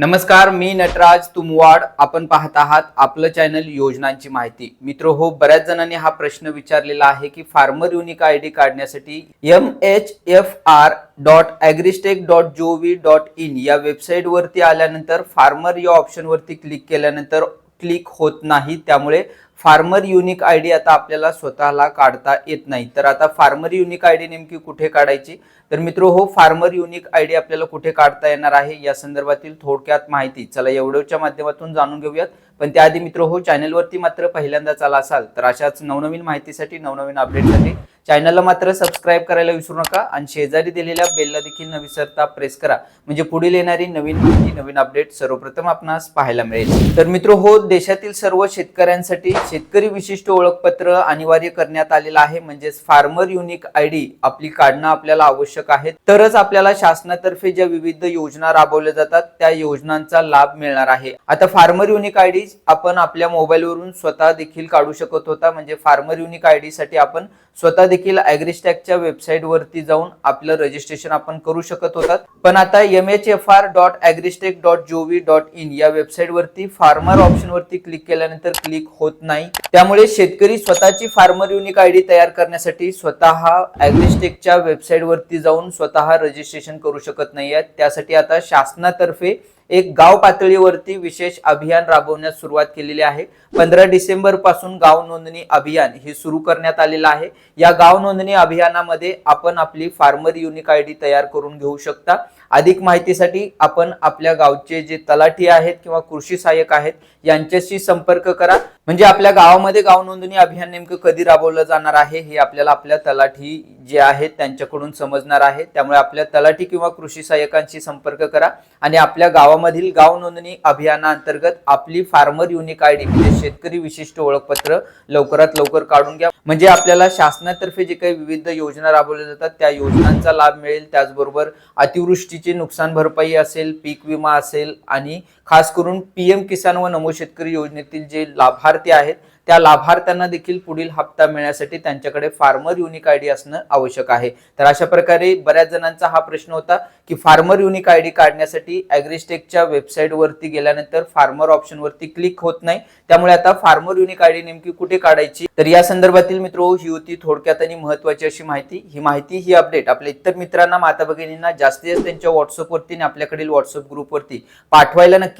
नमस्कार मी नटराज तुमवाड. आपण पाहत आहात आपलं चॅनल योजनांची माहिती. मित्र हो बऱ्याच जणांनी हा प्रश्न विचारलेला आहे की फार्मर युनिक आय डी काढण्यासाठी M H F R dot agristack dot gov dot in या वेबसाईट वरती आल्यानंतर फार्मर या ऑप्शन वरती क्लिक केल्यानंतर क्लिक होत नाही. त्यामुळे फार्मर युनिक आय डी आता आपल्याला स्वतःला काढता येत नाही. तर आता फार्मर युनिक आय डी नेमकी कुठे काढायची? तर मित्र हो फार्मर युनिक आय डी आपल्याला कुठे काढता येणार आहे? या संदर्भातील थोडक्यात माहिती. चला एवढ्याच्या माध्यमातून जाणून घेऊयात. पण त्याआधी मित्र हो चॅनलवरती मात्र पहिल्यांदाच आला असाल तर अशाच नवनवीन माहितीसाठी नवनवीन अपडेटसाठी चॅनलला मात्र सबस्क्राईब करायला विसरू नका आणि शेजारी दिलेल्या बेलला देखील न विसरता प्रेस करा. म्हणजे पुढील येणारी नवीन माहिती नवीन अपडेट सर्वप्रथम आपणास पाहायला मिळेल. तर मित्र हो देशातील सर्व शेतकऱ्यांसाठी शेतकरी विशिष्ट ओळखपत्र अनिवार्य करण्यात आलेलं आहे. म्हणजेच फार्मर युनिक आय डी आपली काढणं आपल्याला आवश्यक आहे. तरच आपल्याला शासनातर्फे ज्या विविध योजना राबवल्या जातात त्या योजनांचा लाभ मिळणार आहे. आता फार्मर युनिक आय डी आपण आपल्या मोबाईलवरून स्वतः देखील काढू शकत होता. म्हणजे फार्मर युनिक आय डी साठी आपण स्वतः देखील अॅग्रिस्टॅकच्या वेबसाईट वरती जाऊन आपलं रजिस्ट्रेशन आपण करू शकत होतात. पण आता M H F R dot agristack dot gov dot in या वेबसाईट वरती फार्मर ऑप्शन वरती क्लिक केल्यानंतर क्लिक होत नाही. त्यामुळे शेतकरी स्वतःची फार्मर युनिक आय डी तयार करण्यासाठी स्वतः अॅग्रिस्टेकच्या वेबसाईट वरती जाऊन स्वतः रजिस्ट्रेशन करू शकत नाही आहेत. त्यासाठी आता शासनातर्फे एक गाव पातळीवरती विशेष अभियान राबवण्यास सुरुवात केलेली आहे. पंधरा डिसेंबरपासून गाव नोंदणी अभियान हे सुरू करण्यात आलेलं आहे. या गाव नोंदणी अभियानामध्ये आपण आपली फार्मर युनिक आय डी तयार करून घेऊ शकता. अधिक माहितीसाठी आपण आपल्या गावचे जे तलाठी आहेत किंवा कृषी सहाय्यक आहेत यांच्याशी संपर्क करा. म्हणजे आपल्या गावामध्ये गाव नोंदणी अभियान नेमकं कधी राबवलं जाणार आहे हे आपल्याला आपल्या तलाठी जे आहेत त्यांच्याकडून समजणार आहे. त्यामुळे आपल्या तलाठी किंवा कृषी सहाय्यकांशी संपर्क करा आणि आपल्या गावा गावामधील गाव नोंदणी अभियानाअंतर्गत आपली फार्मर युनिक आय डी म्हणजे शेतकरी विशिष्ट ओळखपत्र लवकरात लवकर काढून घ्या. म्हणजे आपल्याला शासनातर्फे जे काही विविध योजना राबवल्या जातात त्या योजनांचा लाभ मिळेल. त्याचबरोबर अतिवृष्टीची नुकसान भरपाई असेल पीक विमा असेल आणि खास करून पीएम किसान व नमो शेतकरी योजनेतील जे लाभार्थी आहेत त्या लाभार्थ्यांना देखील पुढील हप्ता मिळण्यासाठी त्यांच्याकडे फार्मर युनिक आय डी असणं आवश्यक आहे. तर अशा प्रकारे बऱ्याच जणांचा हा प्रश्न होता की फार्मर युनिक आय डी काढण्यासाठी अॅग्रिस्टेकच्या वेबसाईट वरती गेल्यानंतर फार्मर ऑप्शन वरती क्लिक होत नाही. त्यामुळे आता फार्मर युनिक आय डी नेमकी कुठे काढायची? तर या संदर्भातील मित्र ही होती थोडक्यात आणि महत्वाची अशी माहिती. ही माहिती ही अपडेट आपल्या इतर मित्रांना माता भगिनींना जास्तीत जास्त त्यांच्या व्हॉट्सअपवरती आणि आपल्याकडील व्हॉट्सअप ग्रुपवरती पाठवायला नक्की